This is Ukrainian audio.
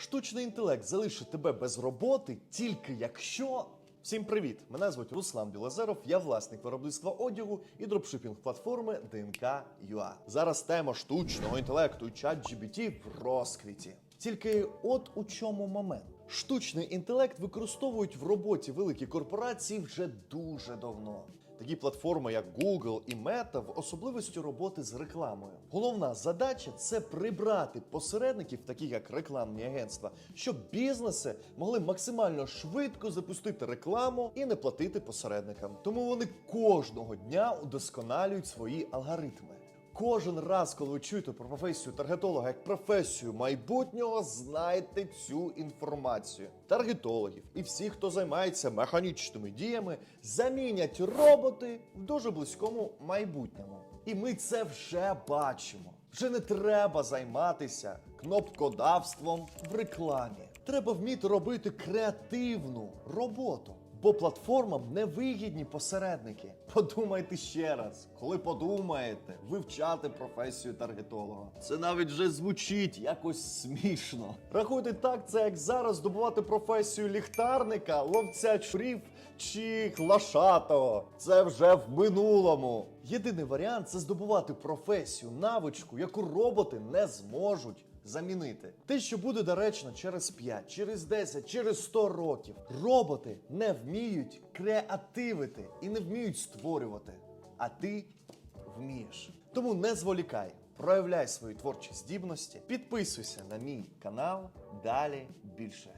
Штучний інтелект залишить тебе без роботи тільки якщо. Всім привіт! Мене звуть Руслан Білозеров, я власник виробництва одягу і дропшипінг платформи ДНК.UA. Зараз тема штучного інтелекту і в розквіті. Тільки от у чому момент. Штучний інтелект використовують в роботі великі корпорації вже дуже давно. Такі платформи, як Google і Meta, в особливості роботи з рекламою. Головна задача це прибрати посередників, таких як рекламні агентства, щоб бізнеси могли максимально швидко запустити рекламу і не платити посередникам. Тому вони кожного дня удосконалюють свої алгоритми. Кожен раз, коли ви чуєте про професію таргетолога як професію майбутнього, знайте цю інформацію. Таргетологів і всі, хто займається механічними діями, замінять роботи в дуже близькому майбутньому. І ми це вже бачимо. Вже не треба займатися кнопкодавством в рекламі. Треба вміти робити креативну роботу. Бо платформам не вигідні посередники. Подумайте ще раз, коли подумаєте вивчати професію таргетолога. Це навіть вже звучить якось смішно. Рахуйте так, це як зараз здобувати професію ліхтарника, ловця чурів чи глашатого. Це вже в минулому. Єдиний варіант це здобувати професію, навичку, яку роботи не зможуть замінити. Те, що буде доречно через 5, через 10, через 100 років. Роботи не вміють креативити і не вміють створювати. А ти вмієш. Тому не зволікай, проявляй свої творчі здібності, підписуйся на мій канал. Далі більше.